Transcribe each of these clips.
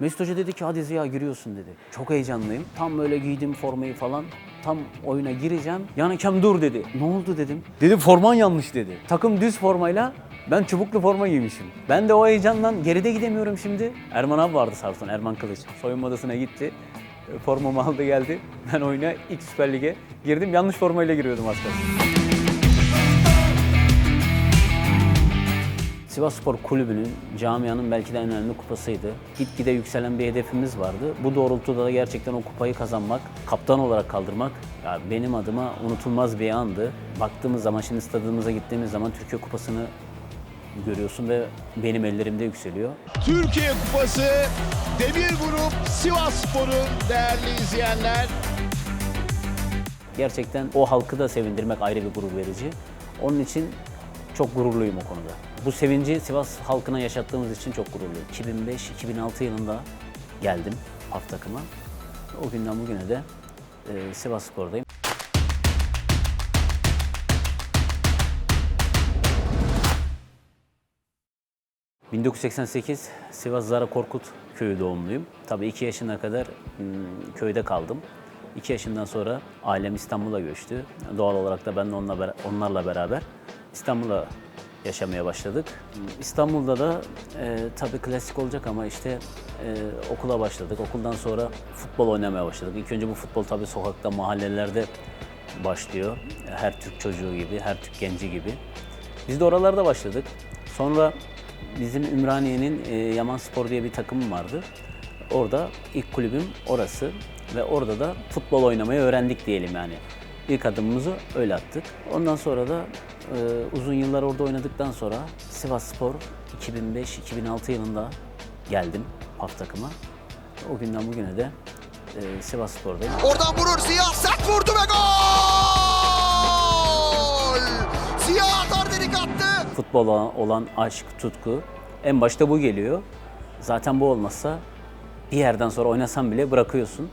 Mesut Hoca dedi ki hadi Ziya giriyorsun dedi. Çok heyecanlıyım. Tam böyle giydim formayı falan. Tam oyuna gireceğim. Yan hakem dur dedi. Ne oldu dedim. Dedi forman yanlış dedi. Takım düz formayla ben çubuklu forma giymişim. Ben de o heyecandan geride gidemiyorum şimdi. Erman abi vardı Sarson, Erman Kılıç. Soyunma odasına gitti. E, Formamı aldı geldi. Ben oyuna ilk Süper Lig'e girdim. Yanlış formayla giriyordum aslında. Sivas Spor Kulübü'nün, camianın belki de en önemli kupasıydı. Gitgide yükselen bir hedefimiz vardı. Bu doğrultuda da gerçekten o kupayı kazanmak, kaptan olarak kaldırmak ya benim adıma unutulmaz bir andı. Baktığımız zaman, şimdi stadımıza gittiğimiz zaman Türkiye Kupası'nı görüyorsun ve benim ellerimde yükseliyor. Türkiye Kupası Demir Grup Sivas Spor'un değerli izleyenler. Gerçekten o halkı da sevindirmek ayrı bir gurur verici. Onun için çok gururluyum o konuda. Bu sevinci Sivas halkına yaşattığımız için çok gururluyum. 2005-2006 yılında geldim AF takıma. O günden bugüne de e, Sivas Spor'dayım. ...1988 Sivas Zara Korkut köyü doğumluyum. Tabii 2 yaşına kadar hmm, köyde kaldım. 2 yaşından sonra ailem İstanbul'a göçtü. Doğal olarak da ben de onunla, onlarla beraber İstanbul'a yaşamaya başladık. İstanbul'da da e, tabii klasik olacak ama işte e, okula başladık. Okuldan sonra futbol oynamaya başladık. İlk önce bu futbol tabii sokakta, mahallelerde başlıyor. Her Türk çocuğu gibi, her Türk genci gibi. Biz de oralarda başladık. Sonra bizim Ümraniye'nin e, Yaman Spor diye bir takımım vardı. Orada ilk kulübüm orası ve orada da futbol oynamayı öğrendik diyelim yani. İlk adımımızı öyle attık. Ondan sonra da e, uzun yıllar orada oynadıktan sonra Sivas Spor 2005-2006 yılında geldim PAF takıma. O günden bugüne de e, Sivas Spor'dayım. Oradan vurur Ziya sert vurdu ve gol! Ziya atar dedik attı. futbola olan aşk, tutku en başta bu geliyor. Zaten bu olmazsa bir yerden sonra oynasam bile bırakıyorsun.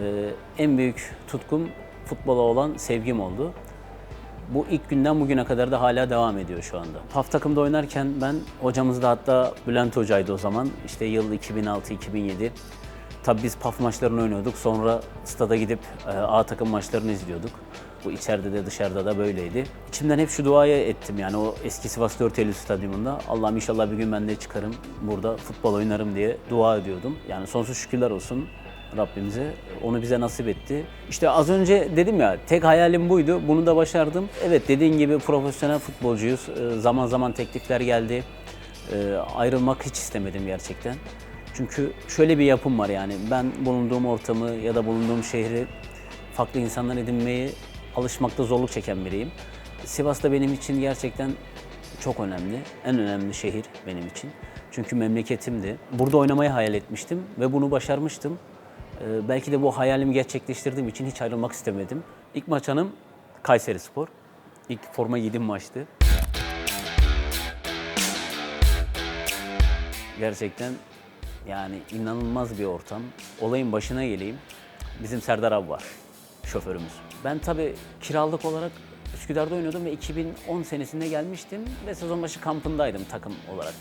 Ee, en büyük tutkum futbola olan sevgim oldu. Bu ilk günden bugüne kadar da hala devam ediyor şu anda. PAF takımda oynarken ben hocamız da hatta Bülent Hoca'ydı o zaman. İşte yıl 2006-2007. Tabii biz PAF maçlarını oynuyorduk. Sonra stada gidip e, A takım maçlarını izliyorduk. Bu içeride de dışarıda da böyleydi. İçimden hep şu duayı ettim yani o eski Sivas 4 Eylül stadyumunda. Allah'ım inşallah bir gün ben de çıkarım burada futbol oynarım diye dua ediyordum. Yani sonsuz şükürler olsun Rabbimize. Onu bize nasip etti. İşte az önce dedim ya tek hayalim buydu. Bunu da başardım. Evet dediğin gibi profesyonel futbolcuyuz. Ee, Zaman zaman teklifler geldi. Ee, Ayrılmak hiç istemedim gerçekten. Çünkü şöyle bir yapım var yani ben bulunduğum ortamı ya da bulunduğum şehri farklı insanlar edinmeyi alışmakta zorluk çeken biriyim. Sivas da benim için gerçekten çok önemli. En önemli şehir benim için. Çünkü memleketimdi. Burada oynamayı hayal etmiştim ve bunu başarmıştım. Ee, belki de bu hayalimi gerçekleştirdiğim için hiç ayrılmak istemedim. İlk maç anım Kayseri Spor. İlk forma giydiğim maçtı. Gerçekten yani inanılmaz bir ortam. Olayın başına geleyim. Bizim Serdar abi var, şoförümüz. Ben tabii kiralık olarak Üsküdar'da oynuyordum ve 2010 senesinde gelmiştim ve sezon başı kampındaydım takım olarak.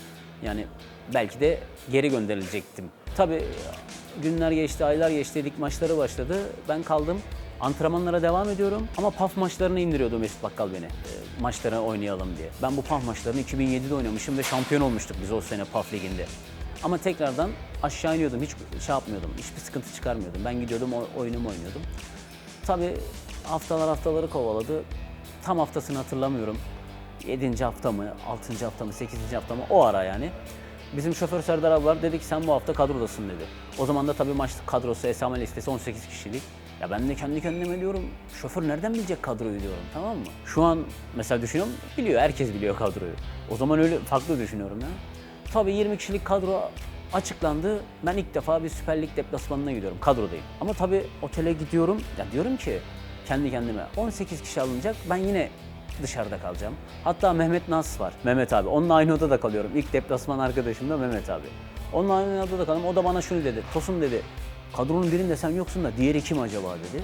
Yani belki de geri gönderilecektim. Tabii günler geçti, aylar geçti, lig maçları başladı. Ben kaldım. Antrenmanlara devam ediyorum ama PAF maçlarını indiriyordu Mesut Bakkal beni. E, maçlara oynayalım diye. Ben bu PAF maçlarını 2007'de oynamışım ve şampiyon olmuştuk biz o sene PAF liginde. Ama tekrardan aşağı iniyordum, hiç şey yapmıyordum, hiçbir sıkıntı çıkarmıyordum. Ben gidiyordum, oyunumu oynuyordum. Tabii haftalar haftaları kovaladı. Tam haftasını hatırlamıyorum. 7. hafta mı, 6. hafta mı, 8. hafta mı o ara yani. Bizim şoför Serdar abi var dedi ki sen bu hafta kadrodasın dedi. O zaman da tabii maç kadrosu esame listesi 18 kişilik. Ya ben de kendi kendime diyorum şoför nereden bilecek kadroyu diyorum tamam mı? Şu an mesela düşünüyorum biliyor herkes biliyor kadroyu. O zaman öyle farklı düşünüyorum ya. Tabii 20 kişilik kadro açıklandı. Ben ilk defa bir Süper Lig deplasmanına gidiyorum. Kadrodayım. Ama tabii otele gidiyorum. Ya diyorum ki kendi kendime 18 kişi alınacak. Ben yine dışarıda kalacağım. Hatta Mehmet Nas var. Mehmet abi. Onunla aynı odada kalıyorum. İlk deplasman arkadaşım da Mehmet abi. Onunla aynı odada kalıyorum. O da bana şunu dedi. Tosun dedi. Kadronun birinde sen yoksun da diğeri kim acaba dedi.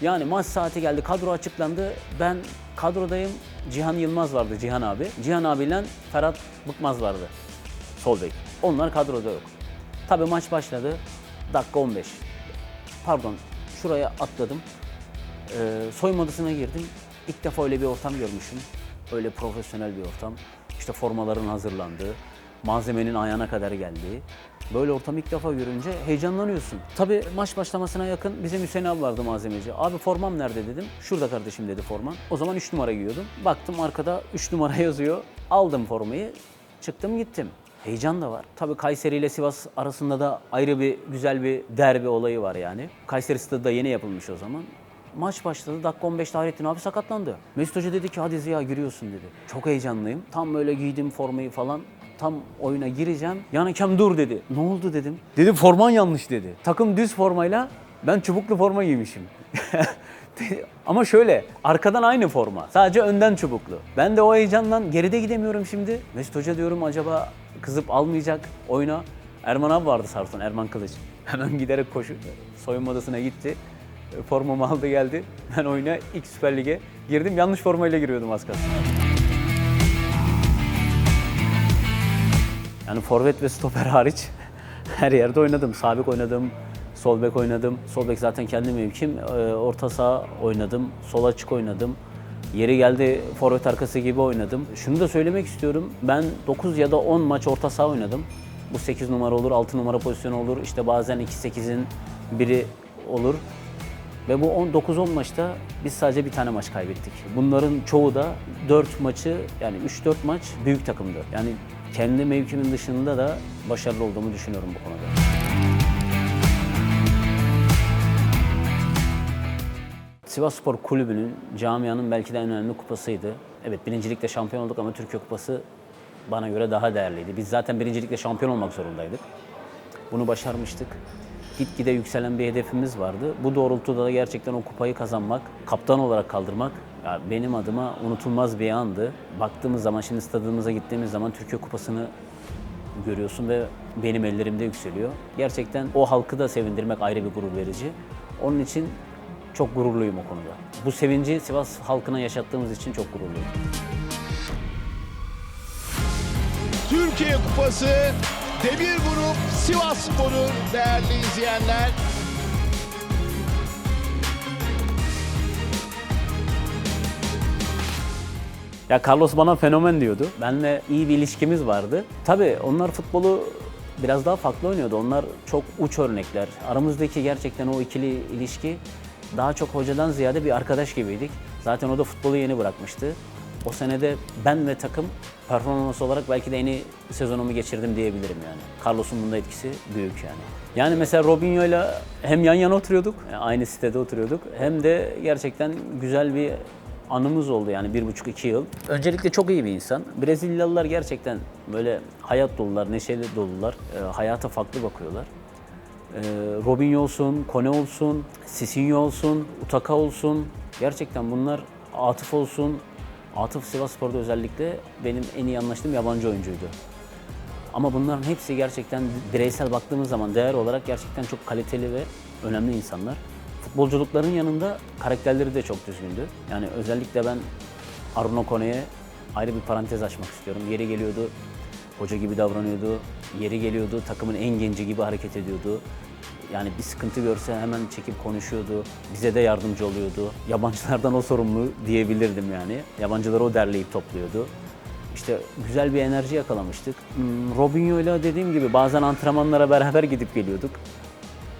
Yani maç saati geldi, kadro açıklandı. Ben kadrodayım. Cihan Yılmaz vardı, Cihan abi. Cihan abiyle Ferhat Bıkmaz vardı. Sol bek. Onlar kadroda yok. Tabii maç başladı. Dakika 15. Pardon şuraya atladım. Ee, soyunma odasına girdim. İlk defa öyle bir ortam görmüşüm. Öyle profesyonel bir ortam. İşte formaların hazırlandığı, malzemenin ayağına kadar geldiği. Böyle ortam ilk defa görünce heyecanlanıyorsun. Tabii maç başlamasına yakın bizim Hüseyin abi vardı malzemeci. Abi formam nerede dedim. Şurada kardeşim dedi forman. O zaman 3 numara giyiyordum. Baktım arkada 3 numara yazıyor. Aldım formayı. Çıktım gittim. Heyecan da var. Tabii Kayseri ile Sivas arasında da ayrı bir güzel bir derbi olayı var yani. Kayseri stadı da yeni yapılmış o zaman. Maç başladı. Dakika 15 Tahrettin abi sakatlandı. Mesut Hoca dedi ki hadi Ziya giriyorsun dedi. Çok heyecanlıyım. Tam böyle giydim formayı falan. Tam oyuna gireceğim. Yan hakem dur dedi. Ne oldu dedim. Dedi forman yanlış dedi. Takım düz formayla ben çubuklu forma giymişim. Ama şöyle arkadan aynı forma. Sadece önden çubuklu. Ben de o heyecandan geride gidemiyorum şimdi. Mesut Hoca diyorum acaba kızıp almayacak oyuna. Erman abi vardı Sarson, Erman Kılıç. Hemen giderek koşu soyunma odasına gitti. Formamı aldı geldi. Ben oyuna ilk Süper Lig'e girdim. Yanlış formayla giriyordum az kalsın. Yani forvet ve stoper hariç her yerde oynadım. Sağ bek oynadım, sol bek oynadım. Sol bek zaten kendi mevkim. Ee, Orta saha oynadım, sol açık oynadım. Yeri geldi forvet arkası gibi oynadım. Şunu da söylemek istiyorum. Ben 9 ya da 10 maç orta saha oynadım. Bu 8 numara olur, 6 numara pozisyonu olur. İşte bazen 2-8'in biri olur. Ve bu 9-10 maçta biz sadece bir tane maç kaybettik. Bunların çoğu da 4 maçı yani 3-4 maç büyük takımdı. Yani kendi mevkimin dışında da başarılı olduğumu düşünüyorum bu konuda. Sivas Spor Kulübü'nün camianın belki de en önemli kupasıydı. Evet birincilikte şampiyon olduk ama Türkiye Kupası bana göre daha değerliydi. Biz zaten birincilikte şampiyon olmak zorundaydık. Bunu başarmıştık. Gitgide yükselen bir hedefimiz vardı. Bu doğrultuda da gerçekten o kupayı kazanmak, kaptan olarak kaldırmak ya benim adıma unutulmaz bir andı. Baktığımız zaman, şimdi stadımıza gittiğimiz zaman Türkiye Kupası'nı görüyorsun ve benim ellerimde yükseliyor. Gerçekten o halkı da sevindirmek ayrı bir gurur verici. Onun için çok gururluyum o konuda. Bu sevinci Sivas halkına yaşattığımız için çok gururluyum. Türkiye Kupası Demir Grup Sivas Spor'un değerli izleyenler. Ya Carlos bana fenomen diyordu. Benle iyi bir ilişkimiz vardı. Tabii onlar futbolu biraz daha farklı oynuyordu. Onlar çok uç örnekler. Aramızdaki gerçekten o ikili ilişki daha çok hocadan ziyade bir arkadaş gibiydik. Zaten o da futbolu yeni bırakmıştı. O senede ben ve takım performans olarak belki de en iyi sezonumu geçirdim diyebilirim yani. Carlos'un bunda etkisi büyük yani. Yani mesela Robinho'yla hem yan yana oturuyorduk, yani aynı sitede oturuyorduk. Hem de gerçekten güzel bir anımız oldu yani bir buçuk iki yıl. Öncelikle çok iyi bir insan. Brezilyalılar gerçekten böyle hayat dolular, neşeli dolular. E, hayata farklı bakıyorlar. E, Robinho olsun, Kone olsun, Sisinho olsun, Utaka olsun. Gerçekten bunlar Atıf olsun. Atıf Sivasspor'da özellikle benim en iyi anlaştığım yabancı oyuncuydu. Ama bunların hepsi gerçekten bireysel baktığımız zaman değer olarak gerçekten çok kaliteli ve önemli insanlar. Futbolculukların yanında karakterleri de çok düzgündü. Yani özellikle ben Arno Kone'ye ayrı bir parantez açmak istiyorum. Yeri geliyordu, hoca gibi davranıyordu. Yeri geliyordu, takımın en genci gibi hareket ediyordu. Yani bir sıkıntı görse hemen çekip konuşuyordu. Bize de yardımcı oluyordu. Yabancılardan o sorumlu diyebilirdim yani. Yabancıları o derleyip topluyordu. İşte güzel bir enerji yakalamıştık. Hmm, Robinho ile dediğim gibi bazen antrenmanlara beraber gidip geliyorduk.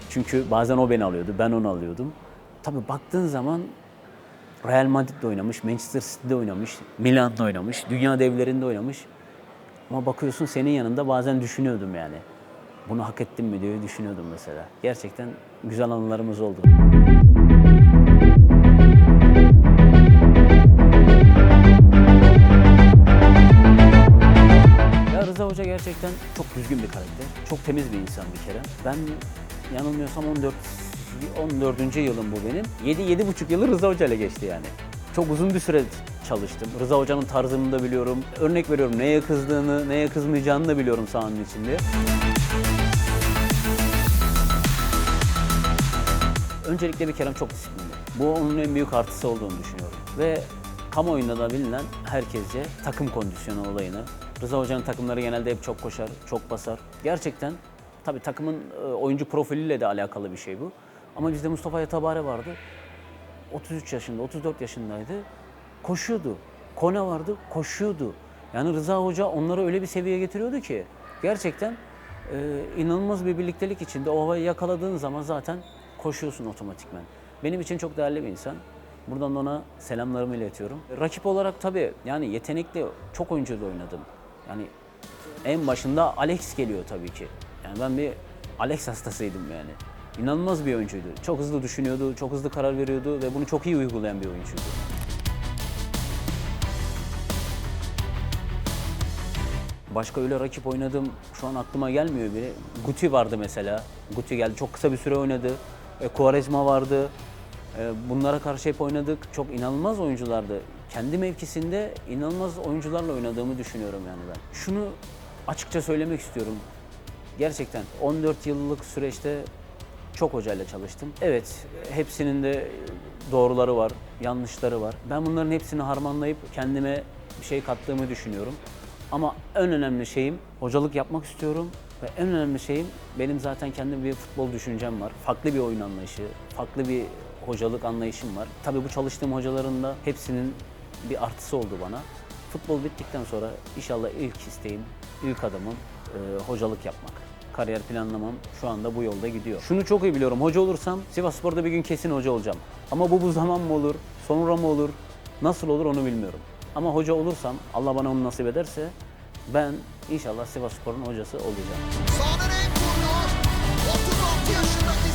Çünkü bazen o beni alıyordu, ben onu alıyordum. Tabii baktığın zaman Real Madrid'de oynamış, Manchester City'de oynamış, Milan'da oynamış, dünya devlerinde oynamış. Ama bakıyorsun senin yanında bazen düşünüyordum yani. Bunu hak ettim mi diye düşünüyordum mesela. Gerçekten güzel anılarımız oldu. Ya Rıza Hoca gerçekten çok düzgün bir karakter. Çok temiz bir insan bir kere. Ben yanılmıyorsam 14 14. yılım bu benim. 7 7,5 yılı Rıza Hoca ile geçti yani. Çok uzun bir süre çalıştım. Rıza Hoca'nın tarzını da biliyorum. Örnek veriyorum neye kızdığını, neye kızmayacağını da biliyorum sahanın içinde. Öncelikle bir Kerem çok disiplinli. Bu onun en büyük artısı olduğunu düşünüyorum. Ve kamuoyunda da bilinen herkesce takım kondisyonu olayını. Rıza Hoca'nın takımları genelde hep çok koşar, çok basar. Gerçekten Tabii takımın e, oyuncu profiliyle de alakalı bir şey bu. Ama bizde Mustafa Yatabare vardı. 33 yaşında, 34 yaşındaydı. Koşuyordu. Kone vardı, koşuyordu. Yani Rıza Hoca onları öyle bir seviyeye getiriyordu ki gerçekten e, inanılmaz bir birliktelik içinde o havayı yakaladığın zaman zaten koşuyorsun otomatikman. Benim için çok değerli bir insan. Buradan da ona selamlarımı iletiyorum. Rakip olarak tabii yani yetenekli çok oyuncu da oynadım. Yani en başında Alex geliyor tabii ki. Yani ben bir Alex hastasıydım yani. İnanılmaz bir oyuncuydu. Çok hızlı düşünüyordu, çok hızlı karar veriyordu ve bunu çok iyi uygulayan bir oyuncuydu. Başka öyle rakip oynadım şu an aklıma gelmiyor biri. Guti vardı mesela. Guti geldi çok kısa bir süre oynadı. E, Quaresma vardı. E, bunlara karşı hep oynadık. Çok inanılmaz oyunculardı. Kendi mevkisinde inanılmaz oyuncularla oynadığımı düşünüyorum yani ben. Şunu açıkça söylemek istiyorum. Gerçekten 14 yıllık süreçte çok hocayla çalıştım. Evet, hepsinin de doğruları var, yanlışları var. Ben bunların hepsini harmanlayıp kendime bir şey kattığımı düşünüyorum. Ama en önemli şeyim hocalık yapmak istiyorum ve en önemli şeyim benim zaten kendi bir futbol düşüncem var. Farklı bir oyun anlayışı, farklı bir hocalık anlayışım var. Tabii bu çalıştığım hocaların da hepsinin bir artısı oldu bana. Futbol bittikten sonra inşallah ilk isteğim, ilk adımım e, hocalık yapmak kariyer planlamam şu anda bu yolda gidiyor. Şunu çok iyi biliyorum. Hoca olursam Sivasspor'da bir gün kesin hoca olacağım. Ama bu bu zaman mı olur, sonra mı olur, nasıl olur onu bilmiyorum. Ama hoca olursam Allah bana onu nasip ederse ben inşallah Sivas Spor'un hocası olacağım. Sahanın en kurdu 36 yaşındaki